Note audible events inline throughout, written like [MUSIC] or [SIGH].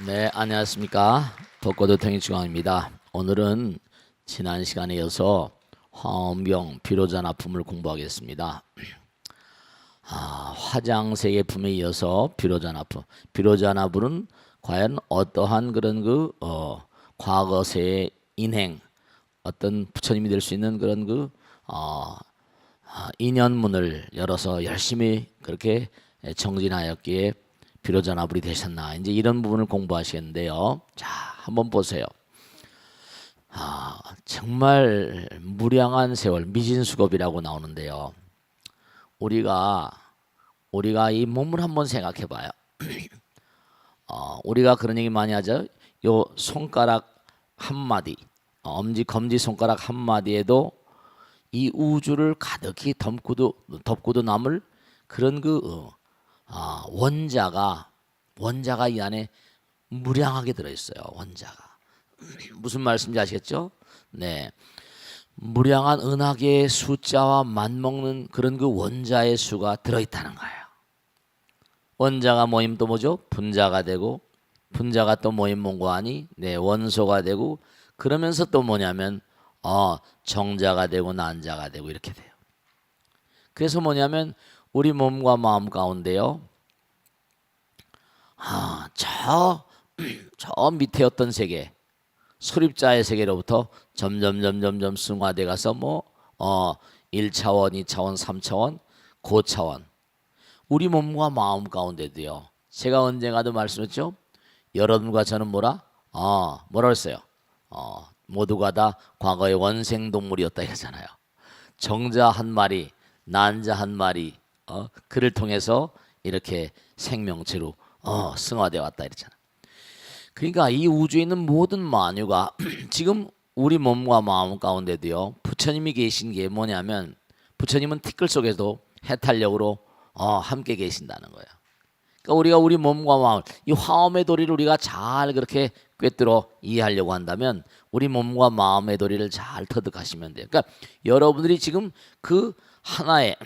네, 안녕하십니까. 벚꽃도 통일중앙입니다. 오늘은 지난 시간에 이어서 화엄경 비로자나품을 공부하겠습니다. 아, 화장색의 품에 이어서 비로자나품. 비로자나품은 과연 어떠한 그런 그 어, 과거세의 인행, 어떤 부처님이 될 수 있는 그런 그 어, 아, 인연문을 열어서 열심히 그렇게 정진하였기에 비로자 나불이 되셨나 이제 이런 부분을 공부하시겠는데요. 자, 한번 보세요. 아, 정말 무량한 세월 미진수겁이라고 나오는데요. 우리가 우리가 이 몸을 한번 생각해 봐요. [CLEARS THROAT] 어, 우리가 그런 얘기 많이 하죠. 요 손가락 한 마디, 어, 엄지 검지 손가락 한 마디에도 이 우주를 가득히 덮고도 덮고도 남을 그런 그 어, 아, 원자가 원자가 이 안에 무량하게 들어 있어요. 원자가 [CLEARS THROAT] 무슨 말씀인지 아시겠죠? 네. 무량한 은하계의 숫자와 맞먹는 그런 그 원자의 수가 들어 있다는 거예요. 원자가 모이면 또 뭐죠? 분자가 되고 분자가 또 모임 몽고하니 네 원소가 되고 그러면서 또 뭐냐면 어 정자가 되고 난자가 되고 이렇게 돼요. 그래서 뭐냐면 우리 몸과 마음 가운데요. 아, 저, [CLEARS THROAT] 저 밑에 어떤 세계, 수립자의 세계로부터 점점, 점점, 점 승화돼 가서 뭐, 어, 1차원, 2차원, 3차원, 고차원. 우리 몸과 마음 가운데도요. 제가 언젠가도 말씀했죠. 여러분과 저는 뭐라? 어, 뭐라 그랬어요? 어, 모두가 다 과거의 원생 동물이었다 이러잖아요. 정자 한 마리, 난자 한 마리, 어, 그를 통해서 이렇게 생명체로 어, 승화되어 왔다 이랬잖아. 그러니까 이 우주에 있는 모든 만유가 [CLEARS THROAT] 지금 우리 몸과 마음 가운데도요. 부처님이 계신 게 뭐냐면 부처님은 티끌 속에도 해탈력으로 어, 함께 계신다는 거예요. 그러니까 우리가 우리 몸과 마음, 이 화엄의 도리를 우리가 잘 그렇게 꿰뚫어 이해하려고 한다면 우리 몸과 마음의 도리를 잘 터득하시면 돼요. 그러니까 여러분들이 지금 그 하나의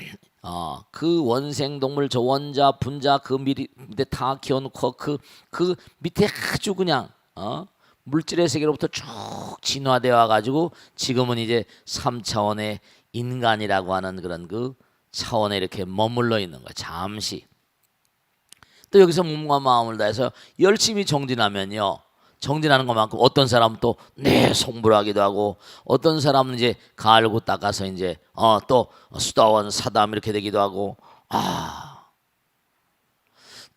어, 그 원생 동물 저 원자 분자 그 밑에 다 키워놓고 그, 그 밑에 아주 그냥 어? 물질의 세계로부터 쭉 진화되어 와가지고 지금은 이제 3차원의 인간이라고 하는 그런 그 차원에 이렇게 머물러 있는 거야 잠시 또 여기서 몸과 마음을 다해서 열심히 정진하면요. 정진하는 것만큼 어떤 사람은 또내 송불하기도 하고 어떤 사람은 이제 갈고 닦아서 이제 어 또 수다원 사담 이렇게 되기도 하고 아또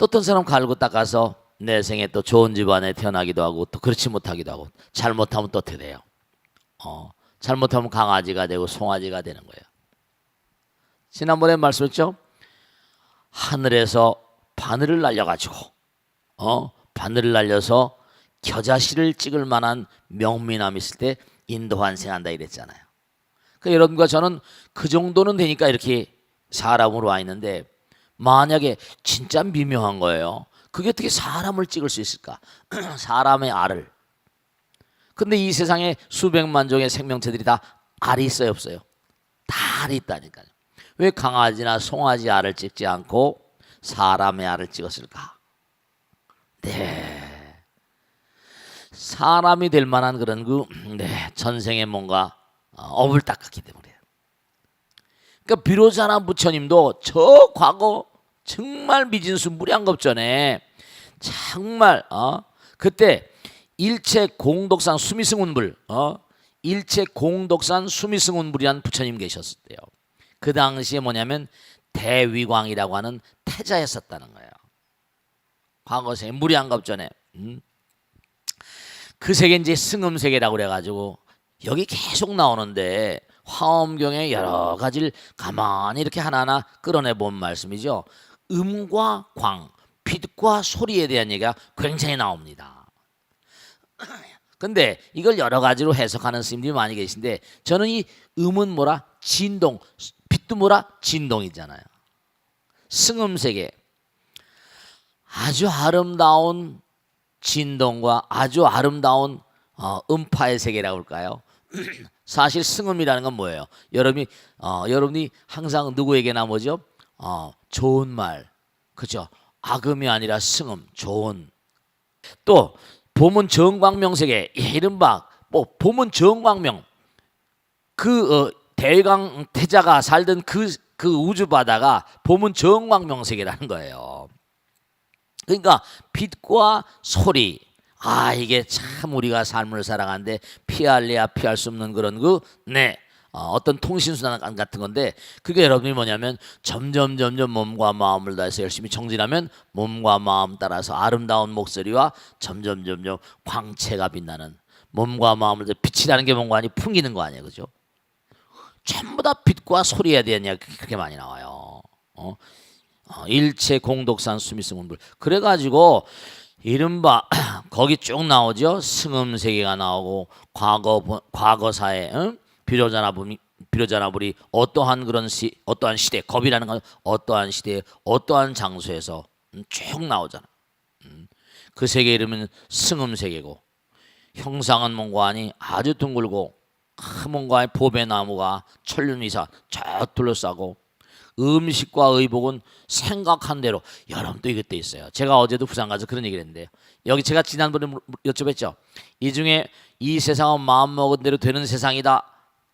어떤 사람 갈고 닦아서 내 생에 또 좋은 집안에 태어나기도 하고 또 그렇지 못하기도 하고 잘못하면 또 어떻게 돼요? 어 잘못하면 강아지가 되고 송아지가 되는 거예요. 지난번에 말씀했죠? 하늘에서 바늘을 날려가지고 어 바늘을 날려서 겨자씨를 찍을 만한 명미남 있을 때 인도 환생한다 이랬잖아요. 그 여러분과 저는 그 정도는 되니까 이렇게 사람으로 와 있는데 만약에 진짜 미묘한 거예요. 그게 어떻게 사람을 찍을 수 있을까? [CLEARS THROAT] 사람의 알을. 근데 이 세상에 수백만 종의 생명체들이 다 알이 있어요, 없어요? 다 알이 있다니까요. 왜 강아지나 송아지 알을 찍지 않고 사람의 알을 찍었을까? 네. 사람이 될 만한 그런 그 [CLEARS THROAT] 네, 전생에 뭔가 어, 업을 닦았기 때문에. 그러니까 비로자나 부처님도 저 과거 정말 미진수 무량겁 전에 정말 어 그때 일체 공덕산 수미승운불 어 일체 공덕산 수미승운불이란 부처님 계셨을 때요. 그 당시에 뭐냐면 대위광이라고 하는 태자였었다는 거예요. 과거세 무량겁 전에 음? 그 세계 이제 승음 세계라고 그래가지고 여기 계속 나오는데 화엄경에 여러 가지를 가만히 이렇게 하나하나 끌어내 본 말씀이죠. 음과 광, 빛과 소리에 대한 얘기가 굉장히 나옵니다. [CLEARS THROAT] 근데 이걸 여러 가지로 해석하는 스님들이 많이 계신데 저는 이 음은 뭐라 진동, 빛도 뭐라 진동이잖아요. 승음 세계 아주 아름다운 진동과 아주 아름다운 어, 음파의 세계라고 할까요? [CLEARS THROAT] 사실 승음이라는 건 뭐예요? 여러분이 어, 여러분이 항상 누구에게나 뭐죠? 어, 좋은 말, 그죠? 악음이 아니라 승음, 좋은. 또 보문 정광명 세계 이른바 뭐 보문 정광명 그 어, 대강 태자가 살던 그, 그 우주 바다가 보문 정광명 세계라는 거예요. 그러니까 빛과 소리. 아 이게 참 우리가 삶을 살아가는데 피할래야 피할 수 없는 그런 그 네. 어, 어떤 통신수단 같은 건데 그게 여러분이 뭐냐면 점점 점점 몸과 마음을 다해서 열심히 정진하면 몸과 마음 따라서 아름다운 목소리와 점점 점점 광채가 빛나는 몸과 마음을 빛이라는 게 뭔가 아니 풍기는 거 아니에요 그죠? 전부 다 빛과 소리에 대한 이야기 그렇게 많이 나와요. 어? 어, 일체 공독산 수미승문불 그래가지고 이른바 [CLEARS THROAT] 거기 쭉 나오죠 승음 세계가 나오고 과거 과거사에 응? 비로자나불이 비로자나 불이 어떠한 그런 시 어떠한 시대 겁이라는 건 어떠한 시대 어떠한 장소에서 음, 쭉 나오잖아 음. 그 세계 이름은 승음 세계고 형상은 뭔가 아니 아주 둥글고 큰 뭔가 보배 나무가 천륜이사 쫙 둘러싸고 음식과 의복은 생각한 대로 여러분도 이것도 있어요. 제가 어제도 부산 가서 그런 얘기를 했는데요. 여기 제가 지난번에 물- 여쭤봤죠. 이 중에 이 세상은 마음 먹은 대로 되는 세상이다.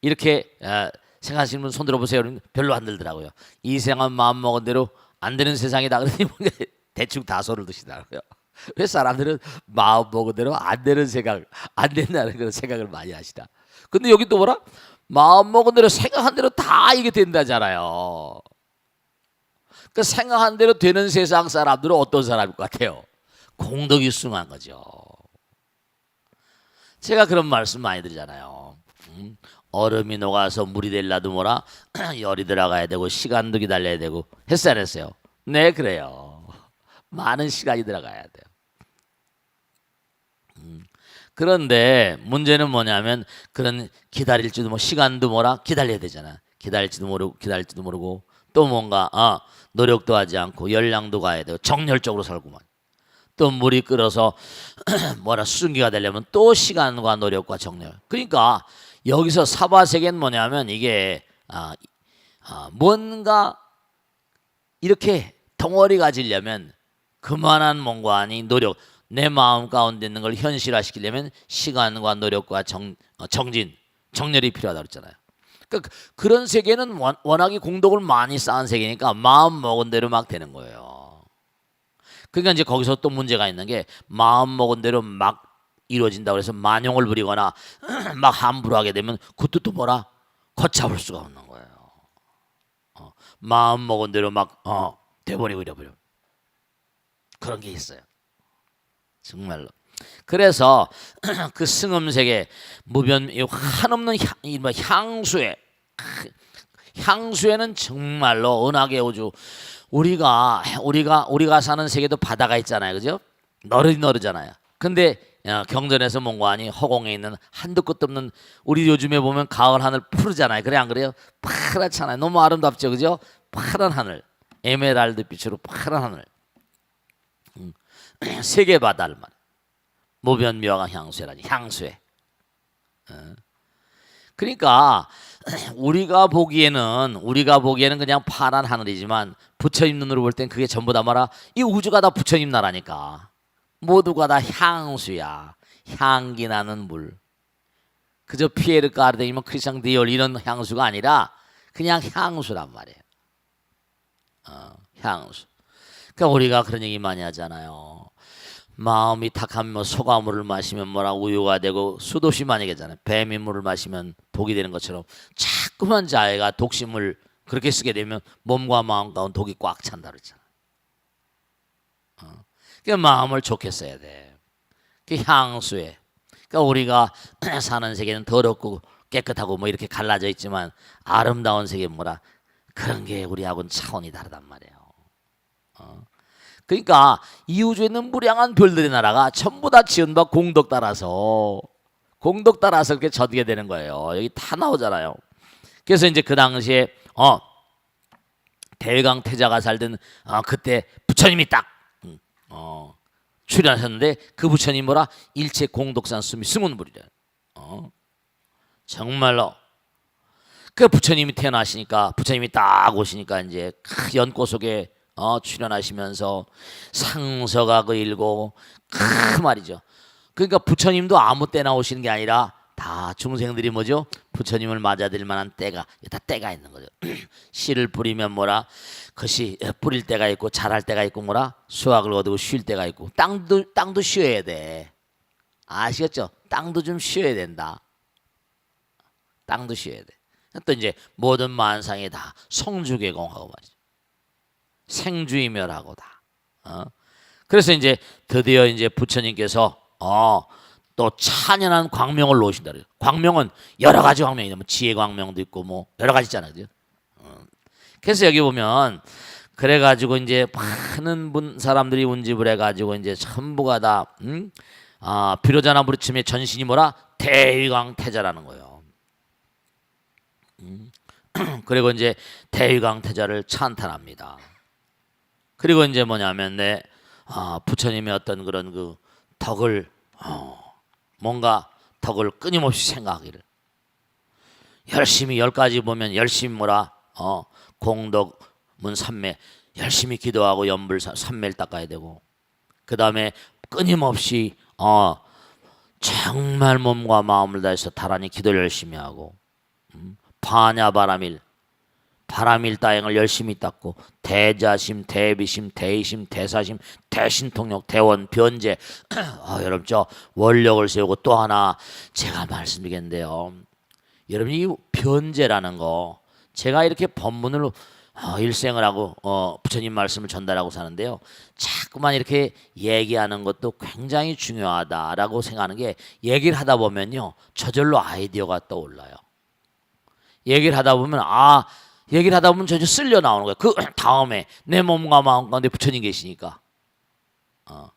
이렇게 에, 생각하시는 분 손 들어 보세요. 그러면 별로 안 들더라고요. 이 세상은 마음 먹은 대로 안 되는 세상이다. 그러니 [LAUGHS] 대충 다소를 드시더라고요. [LAUGHS] 왜 사람들은 마음 먹은 대로 안 되는 생각, 안 된다는 그런 생각을 많이 하시다. 근데 여기 또 뭐라? 마음 먹은 대로 생각한 대로 다 이게 된다잖아요. 그 생각한 대로 되는 세상 사람들은 어떤 사람일 것 같아요? 공덕이 숭한 거죠. 제가 그런 말씀 많이 드리잖아요. 음, 얼음이 녹아서 물이 될라도 뭐라 [CLEARS THROAT] 열이 들어가야 되고 시간도 기다려야 되고 했어요 안 했어요? 네 그래요. 많은 시간이 들어가야 돼요. 음, 그런데 문제는 뭐냐면 그런 기다릴지도 뭐 시간도 뭐라 기다려야 되잖아. 기다릴지도 모르고 기다릴지도 모르고 또 뭔가 아 노력도 하지 않고 열량도 가야 되고 정열적으로 살고만 또 물이 끓어서 [CLEARS THROAT] 뭐라 수증기가 되려면 또 시간과 노력과 정열. 그러니까 여기서 사바세계는 뭐냐면 이게 아, 아, 뭔가 이렇게 덩어리 가 지려면 그만한 뭔가 아니 노력 내 마음 가운데 있는 걸 현실화시키려면 시간과 노력과 정, 어, 정진 정렬이 필요하다 그랬잖아요. 그러니까 그- 그런 세계는 원- 워낙에 공덕을 많이 쌓은 세계니까 마음 먹은 대로 막 되는 거예요. 그러니까 이제 거기서 또 문제가 있는 게 마음 먹은 대로 막 이루어진다고 해서 만용을 부리거나 [CLEARS THROAT] 막 함부로 하게 되면 그것도 또 뭐라 걷잡을 수가 없는 거예요. 어, 마음 먹은 대로 막 어, 돼버리고 이래버려. 그런 게 있어요. 정말로. 그래서 [CLEARS THROAT] 그 승음색의 무변 이 한없는 향, 이른바 향수에 향수에는 정말로 은하계 우주 우리가 우리가 우리가 사는 세계도 바다가 있잖아요, 그죠? 너르 너르잖아요. 근데 어, 경전에서 아니 허공에 있는 한도 끝도 없는 우리 요즘에 보면 가을 하늘 푸르잖아요. 그래 안 그래요? 파랗잖아요. 너무 아름답죠, 그죠? 파란 하늘, 에메랄드 빛으로 파란 하늘. 음, [CLEARS THROAT] 세계 바다를 말. 무변묘가 향수라니 향수에. 어. 그러니까 [CLEARS THROAT] 우리가 보기에는 우리가 보기에는 그냥 파란 하늘이지만 부처님 눈으로 볼 땐 그게 전부 다 뭐라? 이 우주가 다 부처님 나라니까. 모두가 다 향수야. 향기 나는 물. 그저 피에르 까르데이면 크리스상 디올 이런 향수가 아니라 그냥 향수란 말이에요. 어, 향수. 그러니까 우리가 그런 얘기 많이 하잖아요 마음이 탁하면 뭐 소가물을 마시면 뭐라 우유가 되고 수도시 얘기하잖아요. 뱀이 물을 마시면 독이 되는 것처럼 자꾸만 자해가 독심을 그렇게 쓰게 되면 몸과 마음 가운데 독이 꽉 찬다 그랬잖아. 어. 그러니까 마음을 좋게 써야 돼. 그 향수에. 그러니까 우리가 [CLEARS THROAT] 사는 세계는 더럽고 깨끗하고 뭐 이렇게 갈라져 있지만 아름다운 세계 뭐라 그런 게 우리하고는 차원이 다르단. 어. 그러니까 이 우주에 있는 무량한 별들의 나라가 전부 다 지은 바 공덕 따라서 공덕 따라서 그렇게 젖게 되는 거예요. 여기 다 나오잖아요. 그래서 이제 그 당시에 어 대강 태자가 살던 어, 그때 부처님이 딱 음, 어, 출연하셨는데 그 부처님 뭐라 일체 공덕산 숨이 승운불이래. 어 정말로 그 부처님이 태어나시니까 부처님이 딱 오시니까 이제 크 연꽃 속에 어, 출연하시면서 상서각을 읽고 크 말이죠. 그러니까 부처님도 아무 때 나 오시는 게 아니라 다 중생들이 뭐죠? 부처님을 맞아들일 만한 때가 다 때가 있는 거죠. [CLEARS THROAT] 씨를 뿌리면 뭐라 그것이 뿌릴 때가 있고 자랄 때가 있고 뭐라 수확을 거두고 쉴 때가 있고 땅도 땅도 쉬어야 돼. 아시겠죠? 땅도 좀 쉬어야 된다. 땅도 쉬어야 돼. 또 이제 모든 만상이 다 성주개공하고 말이죠. 생주이멸하고 다. 어? 그래서 이제 드디어 이제 부처님께서 어, 또 찬연한 광명을 놓으신다 그래요. 광명은 여러 가지 광명이 뭐 지혜 광명도 있고 뭐 여러 가지 있잖아요. 그죠? 어. 그래서 여기 보면 그래 가지고 이제 많은 분 사람들이 운집을 해 가지고 이제 전부가 다 음? 아, 비로자나 부르침의 전신이 뭐라 대위광 태자라는 거예요. 음. [CLEARS THROAT] 그리고 이제 대위광 태자를 찬탄합니다. 그리고 이제 뭐냐면 내 아, 부처님의 어떤 그런 그 덕을 어, 뭔가 덕을 끊임없이 생각하기를. 열심히 열 가지 보면 열심히 뭐라 어, 공덕 문 삼매 열심히 기도하고 연불 삼매를 닦아야 되고. 그 다음에 끊임없이 어, 정말 몸과 마음을 다해서 다란히 기도를 열심히 하고 음, 반야바람일 바람일 다행을 열심히 닦고 대자심, 대비심, 대의심, 대사심, 대신통력, 대원, 변제. [CLEARS THROAT] 아, 여러분 저 원력을 세우고 또 하나 제가 말씀드리겠는데요. 여러분 이 변제라는 거 제가 이렇게 법문을 어, 일생을 하고 어, 부처님 말씀을 전달하고 사는데요. 자꾸만 이렇게 얘기하는 것도 굉장히 중요하다라고 생각하는 게 얘기를 하다 보면요 저절로 아이디어가 떠올라요. 얘기를 하다 보면 아 얘기를 하다 보면 저저 쓸려 나오는 거예요. 그 [CLEARS THROAT] 다음에 내 몸과 마음 가운데 부처님 계시니까. 어.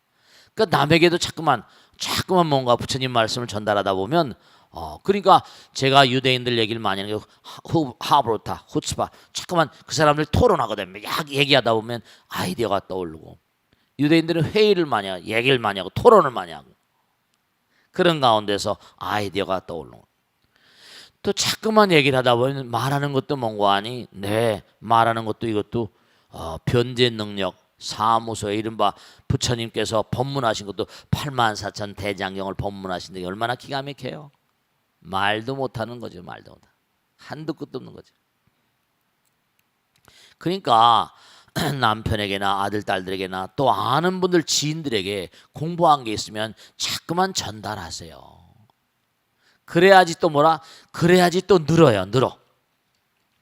그러니까 남에게도 자꾸만 자꾸만 뭔가 부처님 말씀을 전달하다 보면 어 그러니까 제가 유대인들 얘기를 많이 하는 게 후- 하브로타 후츠바 자꾸만 그 사람들 토론하거든요. 막 얘기하다 보면 아이디어가 떠오르고 유대인들은 회의를 많이 하고 얘기를 많이 하고 토론을 많이 하고 그런 가운데서 아이디어가 거예요. 또 자꾸만 얘기를 하다 보면 말하는 것도 뭔가 하니? 네 말하는 것도 이것도 어, 변제 능력 사무소에 이른바 부처님께서 법문하신 것도 8만 4천 대장경을 법문하신 게 얼마나 기가 막혀요? 말도 못하는 거죠 말도 못 한도 끝도 없는 거죠. 그러니까 [CLEARS THROAT] 남편에게나 아들 딸들에게나 또 아는 분들 지인들에게 공부한 게 있으면 자꾸만 전달하세요 그래야지 또 뭐라? 그래야지 또 늘어요, 늘어.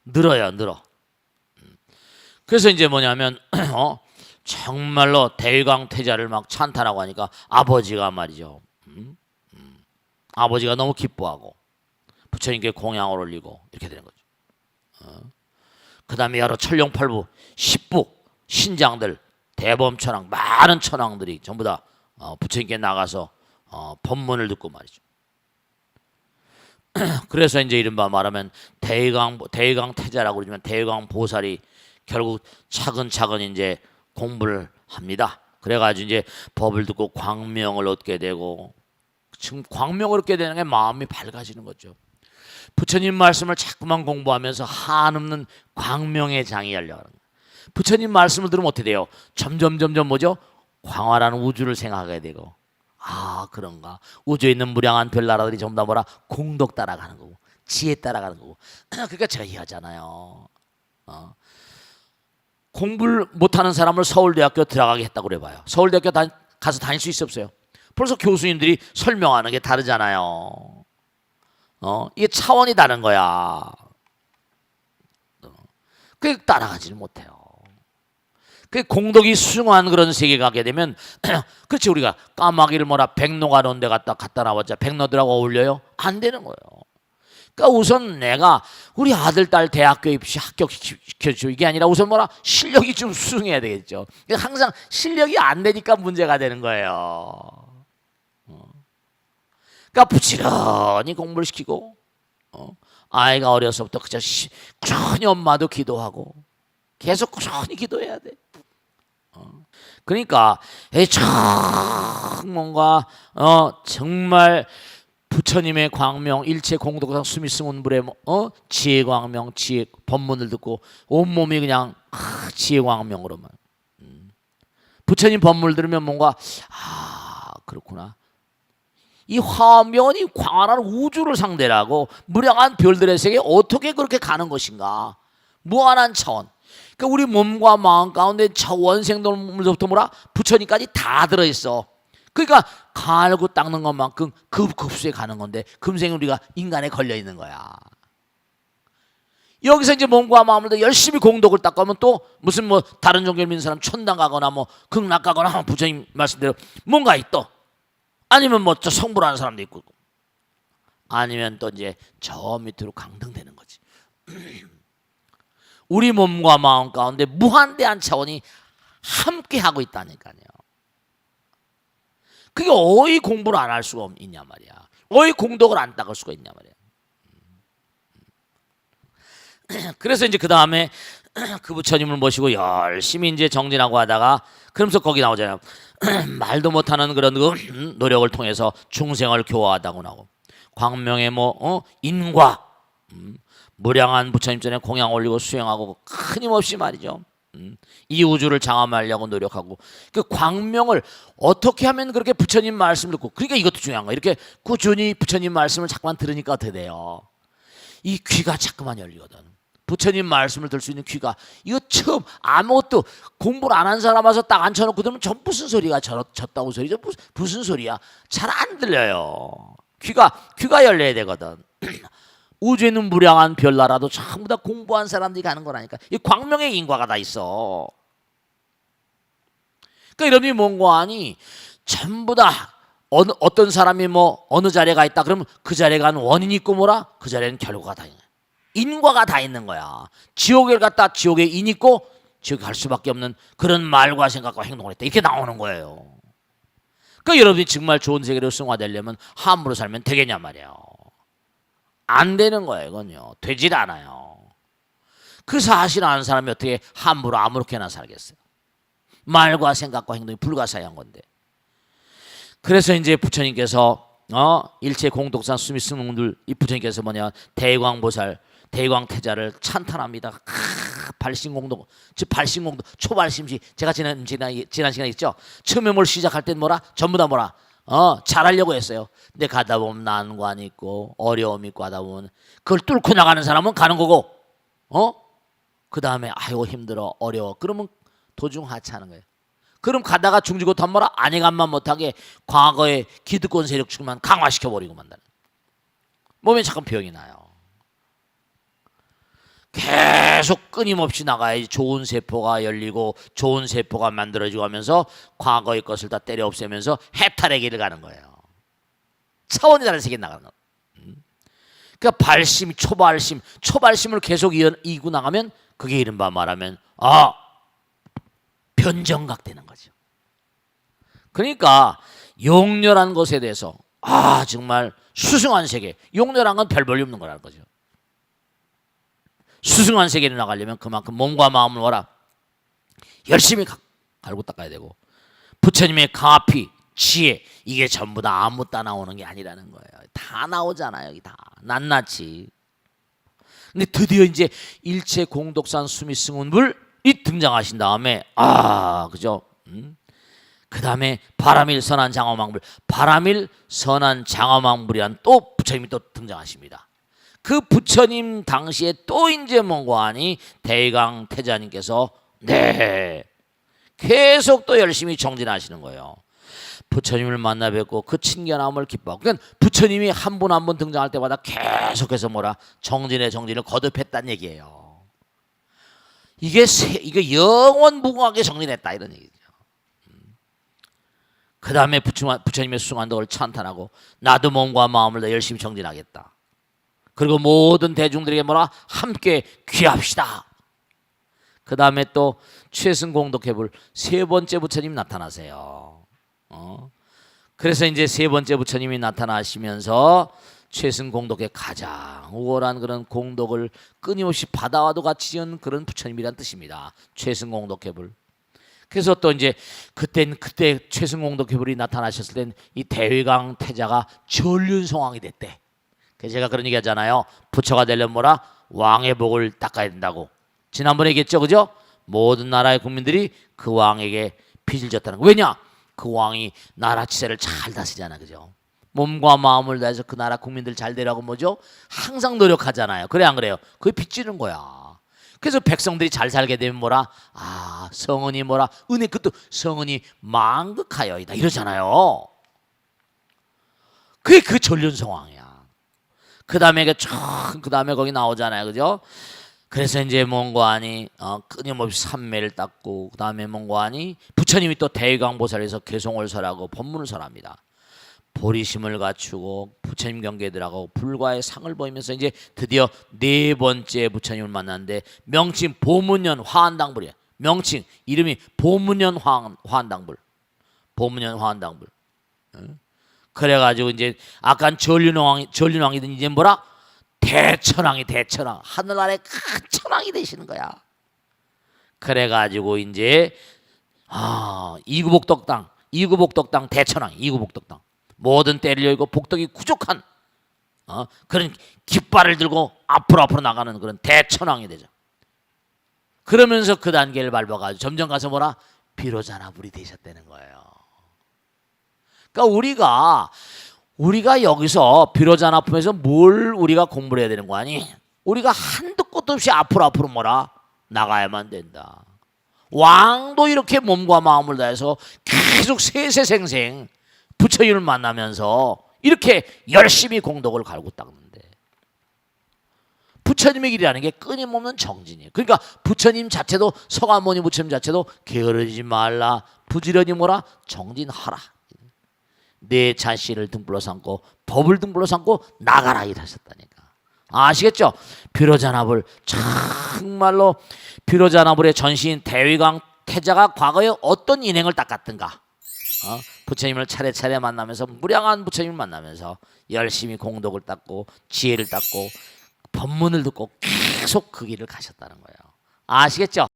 늘어요, 늘어. 음. 그래서 이제 뭐냐면 [CLEARS THROAT] 어? 정말로 대광태자를 막 찬탄하고 하니까 아버지가 말이죠. 음? 음. 아버지가 너무 기뻐하고 부처님께 공양을 올리고 이렇게 되는 거죠. 어? 그 다음에 여러 천룡팔부 십부 신장들 대범천왕 많은 천왕들이 전부 다 어, 부처님께 나가서 어, 법문을 듣고 말이죠. [CLEARS THROAT] 그래서 이제 이른바 말하면 대강 대강 태자라고 그러지만 대강 보살이 결국 차근차근 이제 공부를 합니다. 그래가지고 이제 법을 듣고 광명을 얻게 되고 지금 광명을 얻게 되는 게 마음이 밝아지는 거죠. 부처님 말씀을 자꾸만 공부하면서 한없는 광명의 장이 거예요. 부처님 말씀을 들으면 어떻게 돼요? 점점 점점 뭐죠? 광활한 우주를 생각하게 되고 아 그런가? 우주에 있는 무량한 별 나라들이 전부 다 뭐라? 공덕 따라가는 거고 지혜 따라가는 거고. [CLEARS THROAT] 그러니까 제가 이해하잖아요. 어. 공부를 못하는 사람을 서울대학교 들어가게 했다고 그래봐요. 서울대학교 다, 가서 다닐 수 있어 없어요? 벌써 교수님들이 설명하는 게 다르잖아요. 어? 이게 차원이 다른 거야. 어. 그 따라가지를 못해요 그 공덕이 수중한 그런 세계 가게 되면 [CLEARS THROAT] 그렇지 우리가 까마귀를 뭐라 백로가 놓은 데 갔다 갔다 나왔자 백로들하고 어울려요? 안 되는 거예요. 그러니까 우선 내가 우리 아들 딸 대학교 입시 합격시켜주고 이게 아니라 우선 뭐라 실력이 좀 수중해야 되겠죠. 그러니까 항상 실력이 안 되니까 문제가 되는 거예요. 어. 그러니까 부지런히 공부를 시키고 어. 아이가 어려서부터 그저 시, 꾸준히 엄마도 기도하고 계속 꾸준히 기도해야 돼. 어. 그러니까 참 뭔가 어 정말 부처님의 광명 일체 공덕상 수미승운불의 어 지혜 광명 지혜 법문을 듣고 온 몸이 그냥 아, 지혜 광명으로만 부처님 법물 들으면 뭔가 아 그렇구나. 이 화명이 광활한 우주를 상대라고 무량한 별들의 세계 어떻게 그렇게 가는 것인가? 무한한 차원. 그러니까 우리 몸과 마음 가운데 저 원생동물부터 뭐라 부처님까지 다 들어 있어. 그러니까 갈고 닦는 것만큼 급급수에 가는 건데 금생 우리가 인간에 걸려 있는 거야. 여기서 이제 몸과 마음을 더 열심히 공덕을 닦으면 또 무슨 뭐 다른 종교를 믿는 사람 천당 가거나 뭐 극락 가거나 부처님 말씀대로 뭔가 있어. 아니면 뭐 저 성불하는 사람도 있고 아니면 또 이제 저 밑으로 강등되는 거지. 우리 몸과 마음 가운데 무한대한 차원이 함께 하고 있다니까요. 그게 어이 공부를 안 할 수가 있냐 말이야. 어이 공덕을 안 닦을 수가 있냐 말이야. [CLEARS THROAT] 그래서 이제 그 다음에 [CLEARS THROAT] 그 부처님을 모시고 열심히 이제 정진하고 하다가 그러면서 거기 나오잖아요. [CLEARS THROAT] 말도 못하는 그런 그 노력을 통해서 중생을 교화하다고 나오고 광명의 뭐 어? 인과 음, 무량한 부처님 전에 공양 올리고 수행하고 끊임없이 말이죠. 음, 이 우주를 장엄하려고 노력하고 그 광명을 어떻게 하면 그렇게 부처님 말씀을 듣고 그러니까 이것도 중요한 거예요. 이렇게 꾸준히 부처님 말씀을 자꾸만 들으니까 어떻게 돼요? 이 귀가 자꾸만 열리거든. 부처님 말씀을 들 수 있는 귀가 이거 처음 아무것도 공부를 안 한 사람 와서 딱 앉혀놓고 들으면 전 무슨 소리가 저, 졌다고 소리죠 무슨 소리야 잘 안 들려요 귀가 귀가 열려야 되거든 [CLEARS THROAT] 우주에 있는 무량한 별나라도 전부 다 공부한 사람들이 가는 거라니까 이 광명의 인과가 다 있어 그러니까 이러니 뭔가 하니 전부 다 어느, 어떤 사람이 뭐 어느 자리에 가 있다 그러면 그 자리에 간 원인이 있고 뭐라 그 자리에는 결과가 다 있는 거야 인과가 다 있는 거야. 지옥에 갔다 지옥에 인 있고 지옥에 갈 수밖에 없는 그런 말과 생각과 행동을 했다. 이렇게 나오는 거예요. 그러니까 여러분이 정말 좋은 세계로 승화되려면 함부로 살면 되겠냐 말이에요. 안 되는 거예요, 이건요. 되질 않아요. 그 사실 아는 사람이 어떻게 함부로 아무렇게나 살겠어요. 말과 생각과 행동이 불가사의한 건데. 그래서 이제 부처님께서 어 일체 공독산 수미 스승들 이 부처님께서 뭐냐 대광보살 대광태자를 찬탄합니다. 크, 발신공도, 즉 발신공도 초발심시 제가 지난 지난 지난 시간에 있죠. 처음에 뭘 시작할 땐 뭐라 전부 다 뭐라 어 잘하려고 했어요. 근데 가다 보면 난관 있고 어려움 있고 하다 보면 그걸 뚫고 나가는 사람은 가는 거고 어 그 다음에 아이고 힘들어 어려워 그러면 도중 하차하는 거예요. 그럼 가다가 중지고 한 뭐라 안해감만 못하게 과거의 기득권 세력들만 강화시켜 버리고 만다는 몸에 잠깐 병이 나요. 계속 끊임없이 나가야지 좋은 세포가 열리고 좋은 세포가 만들어지고 하면서 과거의 것을 다 때려 없애면서 해탈의 길을 가는 거예요. 차원이 다른 세계에 나가는 거. 음. 그러니까 발심, 초발심, 초발심을 계속 이고 나가면 그게 이른바 말하면 아 변정각 되는 거죠. 그러니까 용렬한 것에 대해서 아 정말 수승한 세계, 용렬한 건 별 볼이 없는 거라는 거죠. 수승한 세계로 나가려면 그만큼 몸과 마음을 뭐라 열심히 가, 갈고 닦아야 되고 부처님의 가피 지혜 이게 전부 다 아무 따 나오는 게 아니라는 거예요. 다 나오잖아요. 여기 다 낱낱이. 근데 드디어 이제 일체 공덕산 수미 승운불이 등장하신 다음에 아 그죠? 음? 그 다음에 바람일 선한 장어망불 바람일 선한 장어망불이란 또 부처님이 또 등장하십니다. 그 부처님 당시에 또 이제 뭔가 하니 대강 태자님께서 네 계속 또 열심히 정진하시는 거예요. 부처님을 만나 뵙고 그 친견함을 기뻐하고 그러니까 부처님이 한 분 한 분 등장할 때마다 계속해서 뭐라 정진의 정진을 거듭했다는 얘기예요. 이게 세, 이게 영원 무궁하게 정진했다 이런 얘기죠. 그 다음에 부처님의 수승한 덕을 찬탄하고 나도 몸과 마음을 더 열심히 정진하겠다. 그리고 모든 대중들에게 뭐라 함께 귀합시다. 그 다음에 또 최승공덕해볼 세 번째 부처님 나타나세요. 어? 그래서 이제 세 번째 부처님이 나타나시면서 최승공덕의 가장 우월한 그런 공덕을 끊임없이 받아와도 같이 지은 그런 부처님이란 뜻입니다. 최승공덕해볼. 그래서 또 이제 그땐 그때 최승공덕해불이 나타나셨을 땐 이 대회강 태자가 전륜성왕이 됐대. 그래서 제가 그런 얘기 하잖아요. 부처가 되려면 뭐라? 왕의 복을 닦아야 된다고. 지난번에 얘기했죠. 그죠? 모든 나라의 국민들이 그 왕에게 빚을 졌다는 거. 왜냐? 그 왕이 나라 치세를 잘 다스리잖아, 그죠? 몸과 마음을 다해서 그 나라 국민들 잘 되라고 뭐죠? 항상 노력하잖아요. 그래 안 그래요? 그게 빚지는 거야. 그래서 백성들이 잘 살게 되면 뭐라? 아, 성은이 뭐라? 은혜 그것도 성은이 망극하여이다 이러잖아요. 그게 그 전륜 상황이야. 그 다음에 그 다음에 거기 나오잖아요, 그죠? 그래서 이제 뭔고하니 어, 끊임없이 삼매를 닦고 그 다음에 뭔고하니 부처님이 또 대강보살에서 개송을 설하고 법문을 설합니다. 보리심을 갖추고 부처님 경계들하고 불과의 상을 보이면서 이제 드디어 네 번째 부처님을 만났는데 명칭 보문년 화한당불이에요. 명칭 이름이 보문년 화한, 화한당불. 보문년 화한당불. 응? 그래가지고 이제 아까 전륜왕이 전륜왕이든 이제 뭐라 대천왕이 대천왕 하늘 아래 큰 천왕이 되시는 거야. 그래가지고 이제 아 이구복덕당 이구복덕당 대천왕 이구복덕당 모든 때를 열고 복덕이 부족한 어, 그런 깃발을 들고 앞으로 앞으로 나가는 그런 대천왕이 되죠. 그러면서 그 단계를 밟아가지고 점점 가서 뭐라 비로자나 불이 되셨다는 거예요. 그러니까 우리가 우리가 여기서 비로자나품에서 뭘 우리가 공부를 해야 되는 거 아니? 우리가 한도 끝도 없이 앞으로 앞으로 뭐라 나가야만 된다. 왕도 이렇게 몸과 마음을 다해서 계속 세세생생 부처님을 만나면서 이렇게 열심히 공덕을 갈고 닦는데 부처님의 길이라는 게 끊임없는 정진이에요. 그러니까 부처님 자체도 성화모니 부처님 자체도 게으르지 말라 부지런히 뭐라 정진하라. 내 자신을 등불로 삼고 법을 등불로 삼고 나가라 이하셨다니까. 아시겠죠? 비로자나불 정말로 비로자나불의 전시인 대위강 태자가 과거에 어떤 인행을 닦았던가? 어? 부처님을 차례차례 만나면서 무량한 부처님을 만나면서 열심히 공덕을 닦고 지혜를 닦고 법문을 듣고 계속 그 길을 가셨다는 거예요. 아시겠죠?